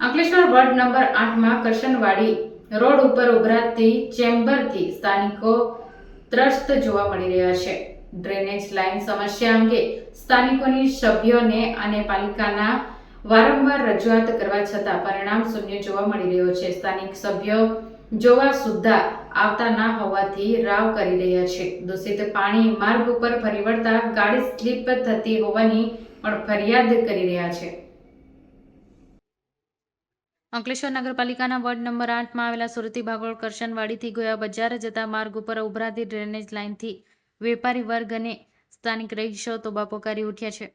Ankleshwar ward number આઠમાં કરશનવાડી road ઉપર ઉભરાતી ચેમ્બરથી સ્થાનિકો ત્રસ્ત જોવા મળી રહ્યા છે. ડ્રેનેજ લાઇન સમસ્યા અંગે સ્થાનિકોની સભ્યોને અને પાલિકાના વારંવાર રજૂઆત કરવા છતાં પરિણામ શૂન્ય જોવા મળી રહ્યો છે. સ્થાનિક સભ્યો જોવા સુદ્ધા આવતા ના હોવાથી રાવ કરી રહ્યા છે. દૂષિત પાણી માર્ગ ઉપર ફરી વળતા ગાડી સ્લીપ થતી હોવાની પણ ફરિયાદ કરી રહ્યા છે. અંકલેશ્વર નગરપાલિકાના વોર્ડ નંબર આઠમાં આવેલા સુરતી ભાગોળ કરશનવાડીથી ગોયા બજાર જતા માર્ગ ઉપર ઉભરાતી ડ્રેનેજ લાઇનથી વેપારી વર્ગ અને સ્થાનિક રહીશો તોબા પોકારી ઉઠ્યા છે.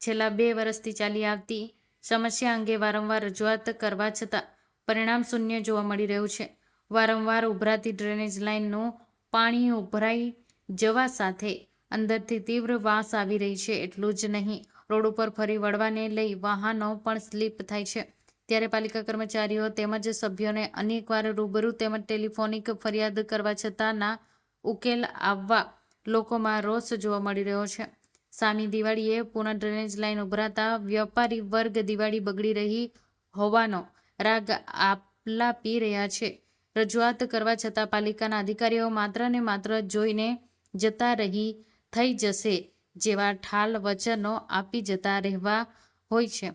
છેલ્લા બે વર્ષથી ચાલી આવતી સમસ્યા અંગે વારંવાર રજૂઆત કરવા છતાં પરિણામ શૂન્ય જોવા મળી રહ્યું છે. વારંવાર ઉભરાતી ડ્રેનેજ લાઇનનું પાણી ઉભરાઈ જવા સાથે અંદરથી તીવ્ર વાસ આવી રહી છે. એટલું જ નહીં, રોડ ઉપર ફરી વળવાને લઈ વાહનો પણ સ્લીપ થાય છે. ત્યારે પાલિકા કર્મચારીઓ તેમજ સભ્યોને અનેકવાર રૂબરૂ તેમજ ટેલિફોનિક ફરિયાદ કરવા છતાં ના ઉકેલ આવવા લોકોમાં રોષ જોવા મળી રહ્યો છે. સામી દિવાળીએ પુનઃ ડ્રેનેજ લાઇન ઉભરાતા વ્યાપારી વર્ગ દિવાળી બગડી રહી હોવાનો રાગ આપલાપી રહ્યા છે. રજૂઆત કરવા છતાં પાલિકાના અધિકારીઓ માત્ર ને માત્ર જોઈને જતા રહી થઈ જશે જેવા ઠાલ વચનો આપી જતા રહેવા હોય છે.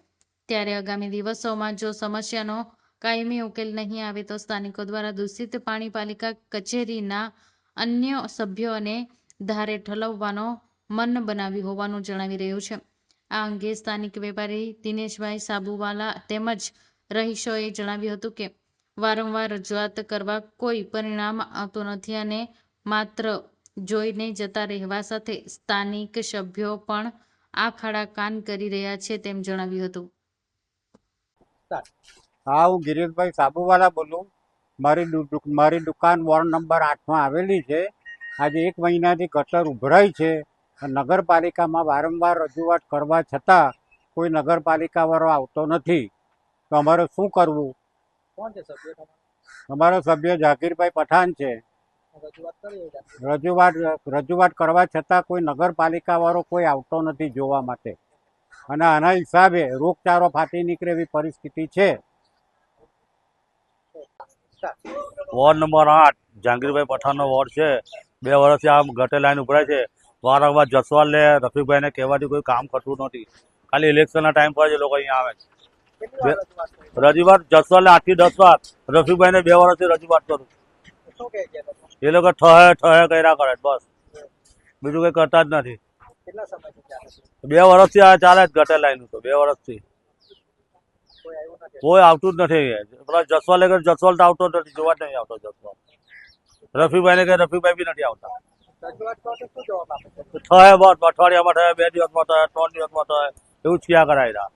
ત્યારે આગામી દિવસોમાં જો સમસ્યાનો કાયમી ઉકેલ નહીં આવે તો સ્થાનિકો દ્વારા દૂષિત પાણી પાલિકા કચેરીના અન્ય સભ્યોને ધારે ઠલવવાનો મન બનાવ્યું હોવાનું જણાવી રહ્યું છે. આ અંગે સ્થાનિક વેપારી દિનેશભાઈ સાબુવાલા તેમજ રહીશોએ જણાવ્યું હતું કે, વારંવાર રજૂઆત કરવા કોઈ પરિણામ આવતું નથી અને માત્ર જોઈને જતા રહેવા સાથે સ્થાનિક સભ્યો પણ આ ખાડા કાન કરી રહ્યા છે તેમ જણાવ્યું હતું. હા હું ગિરીશભાઈ સાબુવાલા બોલું. મારી મારી દુકાન વોર્ડ નંબર આઠમાં આવેલી છે. આજે એક મહિનાથી ગટર ઉભરાઈ છે. નગરપાલિકામાં વારંવાર રજૂઆત કરવા છતાં કોઈ નગરપાલિકાવાળો આવતો નથી. તો અમારે શું કરવું? કોણ છે સભ્ય અમારો સભ્ય ઝાકીરભાઈ પઠાણ છે. રજૂઆત રજૂઆત કરવા છતાં કોઈ નગરપાલિકાવાળો કોઈ આવતો નથી જોવા માટે. અને આના હિસાબે રોગચાળો ફાટી નીકળે એવી પરિસ્થિતિ છે. વોર્ડ નંબર આઠ જહાંગીરભાઈ પઠાણનો વોર્ડ છે. બે વર્ષથી આમ ઘટે લાઈન ઉભરાય છે. વારંવાર જસવાલને રફીકભાઈને કહેવાથી કોઈ કામ કરતું નથી. ખાલી ઇલેક્શનના ટાઈમ પર જ એ લોકો અહીંયા આવે છે. રજૂઆત જસવાલને આઠથી દસ વાર રફીકભાઈને બે વર્ષથી રજૂઆત કરું શું કહે છે. એ લોકો? ઠહે ઠહે કર્યા કરે બસ. બીજું કંઈ કરતા જ નથી. બે વર્ષથી આ ચાલે જ ગટર લાઈન તો બે વર્ષથી કોઈ આવતું જ નથી પેલા જસવાલે કે જસવાલ તો આવતો જ નથી જોવા જ નહીં આવતો જસવાલ. રફીકભાઈને કે રફીભાઈ બી નથી આવતા. થયા અઠવાડિયામાં થાય બે દિવસમાં થાય ત્રણ દિવસમાં થાય એવું જ ક્યાં કરાયેલા